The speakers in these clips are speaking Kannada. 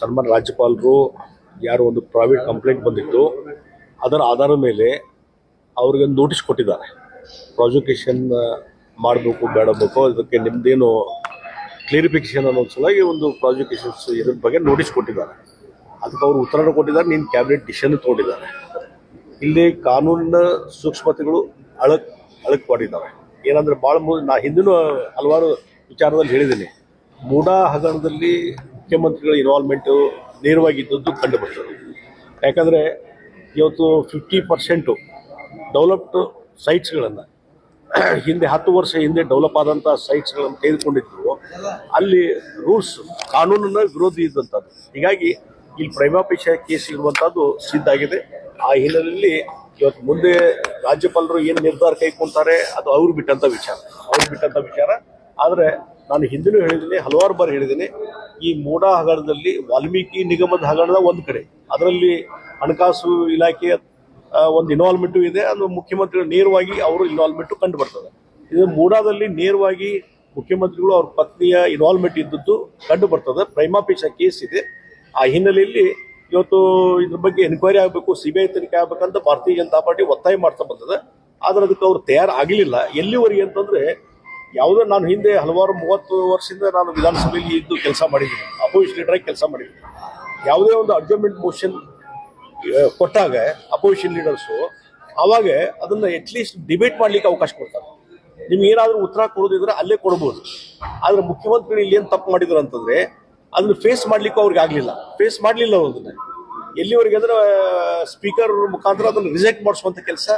ಸನ್ಮಾನ ರಾಜ್ಯಪಾಲರು ಯಾರು ಒಂದು ಪ್ರೈವೇಟ್ ಕಂಪ್ಲೇಂಟ್ ಬಂದಿತ್ತು. ಅದರ ಆಧಾರದ ಮೇಲೆ ಅವ್ರಿಗೆ ನೋಟಿಸ್ ಕೊಟ್ಟಿದ್ದಾರೆ. ಪ್ರಾಸಿಕ್ಯೂಷನ್ ಮಾಡಬೇಕು, ಬೇಡಬೇಕು, ಇದಕ್ಕೆ ನಿಮ್ದೇನು ಕ್ಲಿಯರಿಫಿಕೇಶನ್ ಅನ್ನೋ ಸಲುವಾಗಿ ಒಂದು ಪ್ರಾಸಿಕ್ಯೂಷನ್ಸ್ ಇದ್ರ ಬಗ್ಗೆ ನೋಟಿಸ್ ಕೊಟ್ಟಿದ್ದಾರೆ. ಅದಕ್ಕೆ ಅವರು ಉತ್ತರ ಕೊಟ್ಟಿದ್ದಾರೆ, ನೀನು ಕ್ಯಾಬಿನೆಟ್ ಡಿಸಿಷನ್ ತೊಗೊಂಡಿದ್ದಾರೆ. ಇಲ್ಲಿ ಕಾನೂನಿನ ಸೂಕ್ಷ್ಮತೆಗಳು ಅಳಕ್ ಅಳಕ್ ಮಾಡಿದ್ದಾವೆ ಏನಂದ್ರೆ ಭಾಳ ನಾ ಹಿಂದಿನೂ ಹಲವಾರು ವಿಚಾರದಲ್ಲಿ ಹೇಳಿದ್ದೀನಿ. ಮೂಡಾ ಹಗರಣದಲ್ಲಿ ಮುಖ್ಯಮಂತ್ರಿಗಳ ಇನ್ವಾಲ್ವ್ಮೆಂಟು ನೇರವಾಗಿದ್ದದ್ದು ಕಂಡು ಬರ್ತದೆ ಯಾಕಂದರೆ ಇವತ್ತು ಫಿಫ್ಟಿ ಪರ್ಸೆಂಟು ಡೆವಲಪ್ಡ್ ಸೈಟ್ಸ್ಗಳನ್ನು ಹಿಂದೆ ಹತ್ತು ವರ್ಷ ಹಿಂದೆ ಡೆವಲಪ್ ಆದಂಥ ಸೈಟ್ಸ್ಗಳನ್ನು ತೆಗೆದುಕೊಂಡಿದ್ದವು ಅಲ್ಲಿ ರೂಲ್ಸ್ ಕಾನೂನಿನ ವಿರೋಧಿ ಇದ್ದಂಥದ್ದು ಹೀಗಾಗಿ ಇಲ್ಲಿ ಪ್ರೈಮಾಪೇಶ ಕೇಸ್ ಇರುವಂಥದ್ದು ಸಿದ್ಧಾಗಿದೆ ಆ ಹಿನ್ನೆಲೆಯಲ್ಲಿ ಇವತ್ತು ಮುಂದೆ ರಾಜ್ಯಪಾಲರು ಏನು ನಿರ್ಧಾರ ಕೈಗೊಂತಾರೆ ಅದು ಅವ್ರು ಬಿಟ್ಟಂಥ ವಿಚಾರ. ಅವ್ರು ಬಿಟ್ಟಂಥ ವಿಚಾರ. ಆದರೆ ನಾನು ಹಿಂದಿನೂ ಹೇಳಿದ್ದೀನಿ, ಹಲವಾರು ಬಾರಿ ಹೇಳಿದ್ದೀನಿ. ಈ ಮೂಡಾ ಹಗರಣದಲ್ಲಿ ವಾಲ್ಮೀಕಿ ನಿಗಮದ ಹಗರಣದ ಒಂದು ಕಡೆ. ಅದರಲ್ಲಿ ಹಣಕಾಸು ಇಲಾಖೆಯ ಒಂದು ಇನ್ವಾಲ್ವ್ಮೆಂಟು ಇದೆ. ಅದು ಮುಖ್ಯಮಂತ್ರಿಗಳು ನೇರವಾಗಿ ಅವರು ಇನ್ವಾಲ್ವ್ಮೆಂಟು ಕಂಡು ಬರ್ತದೆ. ಇದು ಮೂಡಾದಲ್ಲಿ ನೇರವಾಗಿ ಮುಖ್ಯಮಂತ್ರಿಗಳು ಅವ್ರ ಪತ್ನಿಯ ಇನ್ವಾಲ್ವ್ಮೆಂಟ್ ಇದ್ದದ್ದು ಕಂಡು ಬರ್ತದೆ. ಪ್ರೈಮಾಪೇಶ ಕೇಸ್ ಇದೆ. ಆ ಹಿನ್ನೆಲೆಯಲ್ಲಿ ಇವತ್ತು ಇದ್ರ ಬಗ್ಗೆ ಎನ್ಕ್ವೈರಿ ಆಗಬೇಕು ಸಿ ಬಿ ಐ ತನಿಖೆ ಆಗ್ಬೇಕಂತ ಭಾರತೀಯ ಜನತಾ ಪಾರ್ಟಿ ಒತ್ತಾಯ ಮಾಡ್ತಾ ಬಂದದೆ. ಆದ್ರೆ ಅದಕ್ಕೆ ಅವ್ರು ತಯಾರಾಗಲಿಲ್ಲ. ಎಲ್ಲಿವರೆಗೆ ಅಂತಂದ್ರೆ ಯಾವುದೋ ನಾನು ಹಿಂದೆ ಹಲವಾರು ಮೂವತ್ತು ವರ್ಷದಿಂದ ನಾನು ವಿಧಾನಸಭೆಯಲ್ಲಿ ಇದ್ದು ಕೆಲಸ ಮಾಡಿದ್ದೀನಿ. ಅಪೋಸಿಷನ್ ಲೀಡರ್ ಆಗಿ ಕೆಲಸ ಮಾಡಿದ್ದೀನಿ. ಯಾವುದೇ ಒಂದು ಅಡ್ಜಮೆಂಟ್ ಮೋಷನ್ ಕೊಟ್ಟಾಗ ಅಪೋಸಿಷನ್ ಲೀಡರ್ಸು ಅವಾಗ ಅದನ್ನ ಅಟ್ಲೀಸ್ಟ್ ಡಿಬೇಟ್ ಮಾಡ್ಲಿಕ್ಕೆ ಅವಕಾಶ ಕೊಡ್ತಾರೆ. ನಿಮ್ಗೆ ಏನಾದರೂ ಉತ್ತರ ಕೊಡೋದಿದ್ರೆ ಅಲ್ಲೇ ಕೊಡ್ಬೋದು. ಆದರೆ ಮುಖ್ಯಮಂತ್ರಿಗಳು ಇಲ್ಲಿ ಏನು ತಪ್ಪು ಮಾಡಿದ್ರು ಅಂತಂದರೆ ಅದನ್ನ ಫೇಸ್ ಮಾಡಲಿಕ್ಕೂ ಅವ್ರಿಗೆ ಆಗಲಿಲ್ಲ. ಫೇಸ್ ಮಾಡಲಿಲ್ಲ ಅವ್ರು ಅದನ್ನ. ಎಲ್ಲಿವರೆಗೆ ಅಂದ್ರೆ ಸ್ಪೀಕರ್ ಮುಖಾಂತರ ಅದನ್ನು ರಿಜೆಕ್ಟ್ ಮಾಡಿಸುವಂಥ ಕೆಲಸ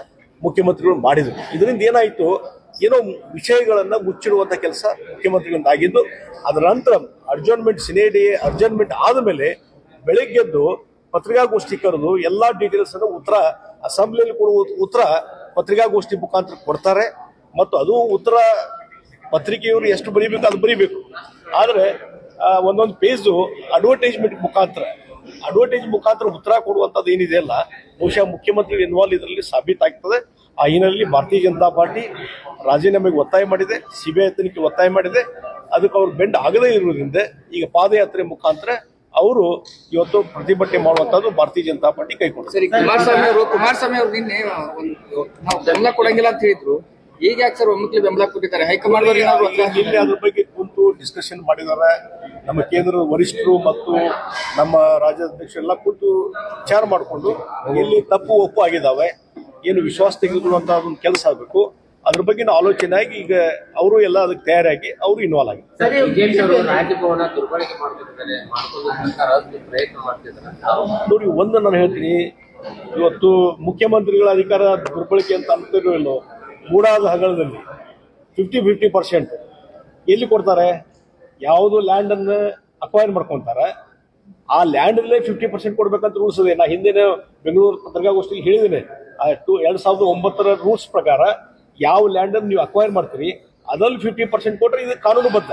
ಮುಖ್ಯಮಂತ್ರಿಗಳು ಮಾಡಿದರು. ಇದರಿಂದ ಏನಾಯಿತು ಏನೋ ವಿಷಯಗಳನ್ನು ಮುಚ್ಚಿಡುವಂಥ ಕೆಲಸ ಮುಖ್ಯಮಂತ್ರಿಗಳಿಂದ ಆಗಿದ್ದು, ಅದರ ನಂತರ ಅರ್ಜನ್ಮೆಂಟ್ ಸಿನೇಡಿ ಅರ್ಜನ್ಮೆಂಟ್ ಆದಮೇಲೆ ಬೆಳಗ್ಗೆದ್ದು ಪತ್ರಿಕಾಗೋಷ್ಠಿ ಕರೆದು ಎಲ್ಲಾ ಡೀಟೇಲ್ಸ್ ಅನ್ನು ಉತ್ತರ ಅಸೆಂಬ್ಲಿಯಲ್ಲಿ ಕೊಡುವ ಉತ್ತರ ಪತ್ರಿಕಾಗೋಷ್ಠಿ ಮುಖಾಂತರ ಕೊಡ್ತಾರೆ. ಮತ್ತು ಅದು ಉತ್ತರ ಪತ್ರಿಕೆಯವರು ಎಷ್ಟು ಬರೀಬೇಕು ಅದು ಬರೀಬೇಕು. ಆದರೆ ಒಂದೊಂದು ಪೇಜು ಅಡ್ವರ್ಟೈಸ್ಮೆಂಟ್ ಮುಖಾಂತರ ಅಡ್ವರ್ಟೈಸ್ ಮುಖಾಂತರ ಉತ್ತರ ಕೊಡುವಂತದ್ದು ಏನಿದೆ ಅಲ್ಲ ಬಹುಶಃ ಮುಖ್ಯಮಂತ್ರಿ ಇನ್ವಾಲ್ವ್ ಇದರಲ್ಲಿ ಸಾಬೀತಾಗ್ತದೆ ಆ ಹಿನ್ನೆಲೆಯಲ್ಲಿ ಭಾರತೀಯ ಜನತಾ ಪಾರ್ಟಿ ರಾಜೀನಾಮೆಗೆ ಒತ್ತಾಯ ಮಾಡಿದೆ ಸಿಬಿಐ ತನಿಖೆ ಒತ್ತಾಯ ಮಾಡಿದೆ. ಅದಕ್ಕೆ ಅವರು ಬೆಂಡ್ ಆಗದೇ ಇರುವುದರಿಂದ ಈಗ ಪಾದಯಾತ್ರೆ ಮುಖಾಂತರ ಅವರು ಇವತ್ತು ಪ್ರತಿಭಟನೆ ಮಾಡುವಂತದ್ದು ಭಾರತೀಯ ಜನತಾ ಪಾರ್ಟಿ ಕೈಗೊಂಡಿದೆ. ಸರಿ ಕುಮಾರಸ್ವಾಮಿ ಅವರು ಕುಮಾರಸ್ವಾಮಿ ಅವರು ನಿನ್ನೆ ಒಂದು ನಾವು ಬೆಂಬಲ ಕೊಡಂಗಿಲ್ಲ ಅಂತ ಹೇಳಿದ್ರು. ಈಗ ಯಾಕೆ ಸರ್ ಒಮ್ಮಕ್ಲಿ ಬೆಂಬಲ ಕೊಟ್ಟಿದ್ದಾರೆ? ಹೈಕಮಾಂಡ್? ಅದ್ರ ಬಗ್ಗೆ ಕುಂತು ಡಿಸ್ಕಷನ್ ಮಾಡಿದ್ದಾರೆ. ನಮ್ಮ ಕೇಂದ್ರದ ವರಿಷ್ಠರು ಮತ್ತು ನಮ್ಮ ರಾಜ್ಯಾಧ್ಯಕ್ಷರು ಎಲ್ಲ ಕೂತು ವಿಚಾರ ಮಾಡಿಕೊಂಡು ಎಲ್ಲಿ ತಪ್ಪು ಒಪ್ಪು ಆಗಿದ್ದಾವೆ ಏನು ವಿಶ್ವಾಸ ತೆಗೆದುಕೊಳ್ಳುವಂತಹ ಒಂದು ಕೆಲಸ ಆಗಬೇಕು ಅದ್ರ ಬಗ್ಗೆ ಆಲೋಚನೆ ಆಗಿ ಈಗ ಅವರು ಎಲ್ಲ ಅದಕ್ಕೆ ತಯಾರಾಗಿ ಅವರು ಇನ್ವಾಲ್ವ್ ಆಗಿದ್ದಾರೆ. ನೋಡಿ ಒಂದು ನಾನು ಹೇಳ್ತೀನಿ ಇವತ್ತು ಮುಖ್ಯಮಂತ್ರಿಗಳ ಅಧಿಕಾರ ದುರ್ಬಳಕೆ ಅಂತ ಅಂತಿರೋ ಇಲ್ಲೋ ಮೂಡಾದ ಹಗರಣದಲ್ಲಿ ಫಿಫ್ಟಿ ಫಿಫ್ಟಿ ಪರ್ಸೆಂಟ್ ಎಲ್ಲಿ ಕೊಡ್ತಾರೆ? ಯಾವುದು ಲ್ಯಾಂಡನ್ನು ಅಕ್ವೈರ್ ಮಾಡ್ಕೊಂತಾರ, ಆ ಲ್ಯಾಂಡ್ ಅಲ್ಲೇ ಫಿಫ್ಟಿ ಪರ್ಸೆಂಟ್ ಕೊಡ್ಬೇಕಂತ ರೂಲ್ಸ್ ಇದೆ ನಾ ಹಿಂದಿನ ಬೆಂಗಳೂರು ಪತ್ರಿಕಾಗೋಷ್ಠಿಗೆ ಹೇಳಿದ್ದೇನೆ. ಟು, ಎರಡು ಸಾವಿರದ ಒಂಬತ್ತರ ರೂಲ್ಸ್ ಪ್ರಕಾರ ಯಾವ ಲ್ಯಾಂಡ್ ಅನ್ನು ನೀವು ಅಕ್ವೈರ್ ಮಾಡ್ತೀರಿ, ಅದ್ರಲ್ಲಿ ಫಿಫ್ಟಿ ಪರ್ಸೆಂಟ್ ಕೊಟ್ಟರೆ ಇದು ಕಾನೂನುಬದ್ಧ.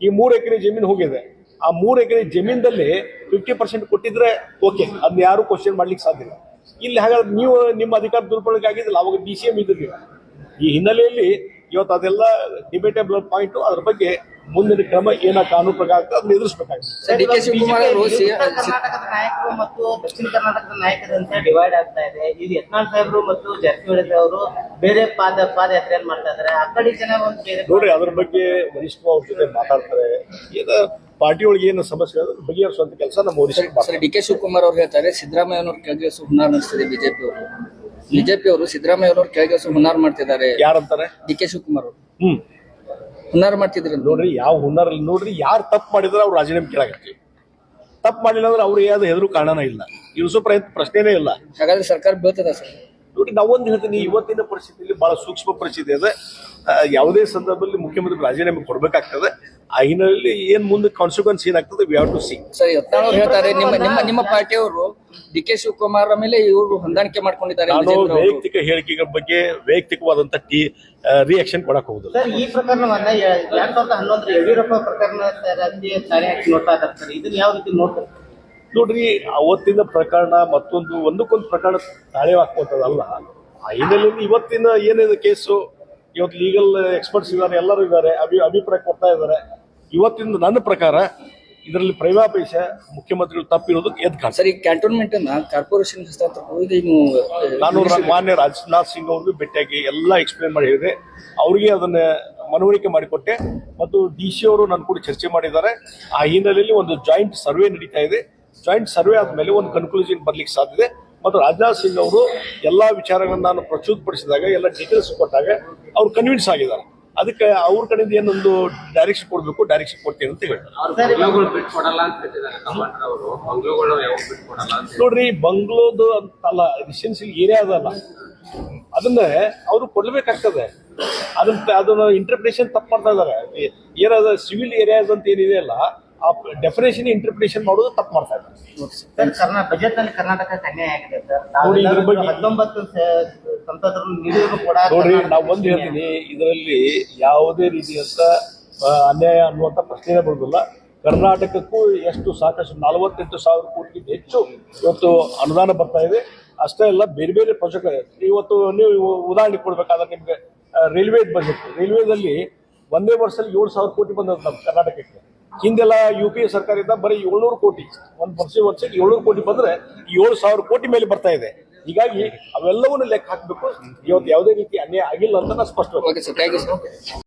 ಈ ಮೂರು ಎಕರೆ ಜಮೀನು ಹೋಗಿದೆ. ಆ ಮೂರು ಎಕರೆ ಜಮೀನದಲ್ಲಿ ಫಿಫ್ಟಿ ಪರ್ಸೆಂಟ್ ಕೊಟ್ಟಿದ್ರೆ ಓಕೆ ಅದನ್ನ ಯಾರು ಕ್ವಶನ್ ಮಾಡ್ಲಿಕ್ಕೆ ಸಾಧ್ಯ ಇಲ್ಲ. ಇಲ್ಲಿ ಹಾಗಾದ್ರೆ ನೀವು ನಿಮ್ಮ ಅಧಿಕಾರ ದುರ್ಬಳಕೆ ಆಗಿದ್ದಿಲ್ಲ. ಅವಾಗ ಡಿ ಸಿ ಎಂ ಇದ್ದಿದ್ದೀರ ಈ ಹಿನ್ನೆಲೆಯಲ್ಲಿ ಇವತ್ತು ಅದೆಲ್ಲ ಡಿಬೇಟೇಬಲ್ ಪಾಯಿಂಟ್ ಅದ್ರ ಬಗ್ಗೆ ಮುಂದಿನ ಕ್ರಮ ಏನ ಕಾನೂನು ಪ್ರಕಾರ ಆಗ್ತದೆ ಅದನ್ನ ಎದುರಿಸಬೇಕಾಗುತ್ತೆ ಡಿ ಕೆ ಶಿವಕುಮಾರ್ ಅವರು ಕರ್ನಾಟಕದ ನಾಯಕರು ಮತ್ತು ದಕ್ಷಿಣ ಕರ್ನಾಟಕದ ನಾಯಕರಂತೆ ಡಿವೈಡ್ ಆಗ್ತಾ ಇದೆ. ಇದು ಯತ್ನಾಳ್ ಸಾಹೇಬರು ಮತ್ತು ಜಾರಕಿಹೊಳಿ ಅವರು ಬೇರೆ ಪಾದ ಪಾದಯಾತ್ರೆಯನ್ನು ಮಾಡ್ತಾ ಇದ್ದಾರೆ. ಆ ಕಡೆ ಜನ ಒಂದು ಬೇರೆ ನೋಡ್ರಿ ಅದ್ರ ಬಗ್ಗೆ ವರಿಷ್ಠ ಅವ್ರ ಜೊತೆ ಮಾತಾಡ್ತಾರೆ. ಏನ ಪಾರ್ಟಿ ಒಳಗೆ ಏನು ಸಮಸ್ಯೆ ಅದ್ರ ಬಗೆಹರಿಸುವಂತ ಕೆಲಸ ನಮ್ಮ ವರಿಷ್ಠರು ಮಾಡ್ತಾರೆ ಸರ್ ಡಿ ಕೆ ಶಿವಕುಮಾರ್ ಅವ್ರು ಹೇಳ್ತಾರೆ ಸಿದ್ದರಾಮಯ್ಯ ಅವ್ರ ಕೆಳಗೆ ಹುನ್ನಾರ ನಡೆಸ್ತಿದೆ ಬಿಜೆಪಿ ಅವರು. ಬಿಜೆಪಿ ಅವರು ಸಿದ್ದರಾಮಯ್ಯ ಅವ್ರ ಕೆಳಗೆ ಹುನ್ನಾರ ಮಾಡ್ತಿದ್ದಾರೆ. ಯಾರಂತಾರೆ? ಡಿ ಕೆ ಶಿವಕುಮಾರ್ ಅವರು. ಹ್ಮ್. ಹುನ್ನಾರ ಮಾಡ್ತಿದ್ರಿ ನೋಡ್ರಿ ಯಾವ ಹುನ್ನಾರ ನೋಡ್ರಿ ಯಾರು ತಪ್ಪು ಮಾಡಿದ್ರೆ ಅವ್ರು ರಾಜೀನಾಮೆ ಕೇಳಾಕತ್ತಿ. ತಪ್ಪು ಮಾಡಿಲ್ಲ ಅಂದ್ರೆ ಅವ್ರಿಗೆ ಅದು ಹೆದರು ಕಾರಣನೇ ಇಲ್ಲ. ಇಳಿಸೋ ಪ್ರಯತ್ನ ಪ್ರಶ್ನೆನೇ ಇಲ್ಲ. ಹಾಗಾದ್ರೆ ಸರ್ಕಾರ ಬೀಳ್ತದ ಸರ್? ನೋಡಿ ನಾವೊಂದು ಹೇಳ್ತೀನಿ ಇವತ್ತಿನ ಪರಿಸ್ಥಿತಿಯಲ್ಲಿ ಬಹಳ ಸೂಕ್ಷ್ಮ ಪರಿಸ್ಥಿತಿ ಇದೆ. ಯಾವುದೇ ಸಂದರ್ಭದಲ್ಲಿ ಮುಖ್ಯಮಂತ್ರಿ ರಾಜೀನಾಮೆ ಕೊಡಬೇಕಾಗ್ತದೆ. ಆ ಹಿನ್ನೆಲೆಯಲ್ಲಿ ಏನ್ ಮುಂದೆ ಕಾನ್ಸಿಕ್ವೆನ್ಸ್ ಏನಾಗ್ತದೆ we have to see sir Yatnal ಅವ್ರು ಹೇಳ್ತಾರೆ ನಿಮ್ಮ ನಿಮ್ಮ ನಿಮ್ಮ ಪಾರ್ಟಿಯವರು ಡಿ ಕೆ ಶಿವಕುಮಾರ್ ಮೇಲೆ ಇವರು ಹೊಂದಾಣಿಕೆ ಮಾಡ್ಕೊಂಡಿದ್ದಾರೆ ನಾನು ಬಿಜೆಪಿ ಅವರು. ವೈಯಕ್ತಿಕ ಹೇಳಿಕೆಗಳ ಬಗ್ಗೆ ವೈಯಕ್ತಿಕವಾದಂತ ಟಿ ರಿಯಾಕ್ಷನ್ ಕೊಡಕ್ ಹೋಗುದಿಲ್ಲ. ಸರ್ ಈ ಪ್ರಕರಣವನ್ನ ಯ- ಎರಡ್ ಸಾವಿರದ ಹನ್ನೊಂದರ ಯಡಿಯೂರಪ್ಪ ಪ್ರಕರಣ ತಾನೇ ಹಾಕಿ ನೋಡ್ತಾ ಇದ್ದಾರೆ ಸರ್ ಇದನ್ನ ಯಾವ ರೀತಿ ನೋಡ್ತಾರೆ ನೋಡ್ರಿ ಅವತ್ತಿನ ಪ್ರಕರಣ ಮತ್ತೊಂದು ಒಂದಕ್ಕೊಂದು ಪ್ರಕರಣ ತಾಳೆ ಹಾಕುವಂಥದ್ದಲ್ಲ ಆ ಹಿನ್ನೆಲೆಯಲ್ಲಿ ಇವತ್ತಿನ ಏನೇನು ಕೇಸು ಇವತ್ತು ಲೀಗಲ್ ಎಕ್ಸ್ಪರ್ಟ್ಸ್ ಇದ್ದಾರೆ ಎಲ್ಲರೂ ಇದ್ದಾರೆ ಅಭಿ ಅಭಿಪ್ರಾಯ ಕೊಡ್ತಾ ಇದ್ದಾರೆ. ಇವತ್ತಿನ ನನ್ನ ಪ್ರಕಾರ ಇದರಲ್ಲಿ ಪ್ರೈವಾಪೇಶ ಮುಖ್ಯಮಂತ್ರಿಗಳು ತಪ್ಪಿರೋದು ಎದ್ ಸರಿ ಸರ್ ಈ ಕ್ಯಾಂಟೋನ್ಮೆಂಟ್ ಅನ್ನ ಕಾರ್ಪೊರೇಷನ್ ನಾನು ಮಾನ್ಯ ರಾಜನಾಥ್ ಸಿಂಗ್ ಅವ್ರಿಗೂ ಭೇಟಿಯಾಗಿ ಎಲ್ಲ ಎಕ್ಸ್ಪ್ಲೇನ್ ಮಾಡಿ ಹೇಳಿದೆ. ಅವರಿಗೆ ಅದನ್ನ ಮನವರಿಕೆ ಮಾಡಿಕೊಟ್ಟೆ ಮತ್ತು ಡಿ ಸಿ ಅವರು ನನ್ನ ಕೂಡ ಚರ್ಚೆ ಮಾಡಿದ್ದಾರೆ. ಆ ಹಿನ್ನೆಲೆಯಲ್ಲಿ ಒಂದು ಜಾಯಿಂಟ್ ಸರ್ವೆ ನಡೀತಾ ಇದೆ. ಜಾಯಿಂಟ್ ಸರ್ವೆ ಆದ್ಮೇಲೆ ಒಂದು ಕನ್ಕ್ಲೂಷನ್ ಬರ್ಲಿಕ್ಕೆ ಸಾಧ್ಯತೆ ಮತ್ತು ರಾಜನಾಥ್ ಸಿಂಗ್ ಅವರು ಎಲ್ಲಾ ವಿಚಾರಗಳನ್ನ ನಾನು ಪ್ರಚುರಪಡಿಸಿದಾಗ ಎಲ್ಲ ಡೀಟೇಲ್ಸ್ ಕೊಟ್ಟಾಗ ಅವ್ರು ಕನ್ವಿನ್ಸ್ ಆಗಿದ್ದಾರೆ. ಅದಕ್ಕೆ ಅವ್ರ ಕಡೆಯಿಂದ ಏನೊಂದು ಡೈರೆಕ್ಷನ್ ಕೊಡಬೇಕು ಡೈರೆಕ್ಷನ್ ಕೊಡ್ತೀನಿ ಅಂತ ಹೇಳ್ತಾರೆ. ನೋಡ್ರಿ ಬಂಗ್ಲೋದು ಅಂತಲ್ಲ ರೆಸಿಡೆನ್ಸಿಯಲ್ ಏರಿಯಾ ಅದಲ್ಲ. ಅದನ್ನ ಅವರು ಕೊಡ್ಲೇಬೇಕಾಗ್ತದೆ ಅದನ್ನ ಅದನ್ನ ಇಂಟರ್ಪ್ರಿಟೇಷನ್ ತಪ್ಪು ಮಾಡ್ತಾ ಇದಾರೆ ಏನಾದ್ರೂ ಸಿವಿಲ್ ಏರಿಯಾಸ್ ಅಂತ ಏನಿದೆ ಅಲ್ಲ ಆ ಡೆಫಿನೇಷನ್ ಇಂಟರ್ಪ್ರಿಟೇಷನ್ ಮಾಡೋದು ತಪ್ಪು ಮಾಡ್ತಾ ಇದ್ದಾರೆ. ಸರ್ ಕರ್ನಾ ಬಜೆಟ್ನಲ್ಲಿ ಕರ್ನಾಟಕಕ್ಕೆ ಅನ್ಯಾಯ ಆಗಿದೆ ಸರ್ ನೋಡಿ, ಇದ್ರ ತಾವೆಲ್ಲರೂ ಬಗ್ಗೆ- ಹತ್ತೊಂಬತ್ತು ಸಂಸದರು ನೀಡಿದ್ರು ಕೂಡ ನೋಡ್ರಿ ನಾವು ಒಂದು ಹೇಳ್ತೀನಿ ಇದರಲ್ಲಿ ಯಾವುದೇ ರೀತಿಯಂತ ಅನ್ಯಾಯ ಅನ್ನುವಂತ ಪ್ರಶ್ನೆ ಬರೋದಿಲ್ಲ. ಕರ್ನಾಟಕಕ್ಕೂ ಎಷ್ಟು ಸಾಕಷ್ಟು ನಲವತ್ತೆಂಟು ಸಾವಿರ ಕೋಟಿ ಹೆಚ್ಚು ಇವತ್ತು ಅನುದಾನ ಬರ್ತಾ ಇದೆ. ಅಷ್ಟೇ ಅಲ್ಲ ಬೇರೆ ಬೇರೆ ಪ್ರಾಜೆಕ್ಟ್ ಇವತ್ತು ನೀವು ಉದಾಹರಣೆ ಕೊಡ್ಬೇಕಾದ್ರೆ ನಿಮ್ಗೆ ರೈಲ್ವೆ ಬಜೆಟ್. ರೈಲ್ವೆದಲ್ಲಿ ಒಂದೇ ವರ್ಷದಲ್ಲಿ ಏಳು ಸಾವಿರ ಕೋಟಿ ಬಂದದ್ದು ನಮ್ಮ ಕರ್ನಾಟಕಕ್ಕೆ. ಹಿಂದೆಲ್ಲ ಯು ಪಿ ಎ ಸರ್ಕಾರದಿಂದ ಬರೀ ಏಳ್ನೂರು ಕೋಟಿ, ಒಂದು ವರ್ಷ ವರ್ಷಕ್ಕೆ ಏಳ್ನೂರು ಕೋಟಿ ಬಂದ್ರೆ ಏಳು ಸಾವಿರ ಕೋಟಿ ಮೇಲೆ ಬರ್ತಾ ಇದೆ. ಹೀಗಾಗಿ ಅವೆಲ್ಲವನ್ನು ಲೆಕ್ಕ ಹಾಕಬೇಕು. ಇವತ್ತು ಯಾವುದೇ ರೀತಿ ಅನ್ಯಾಯ ಆಗಿಲ್ಲ ಅಂತ ನಾನು ಸ್ಪಷ್ಟವಾಗಿ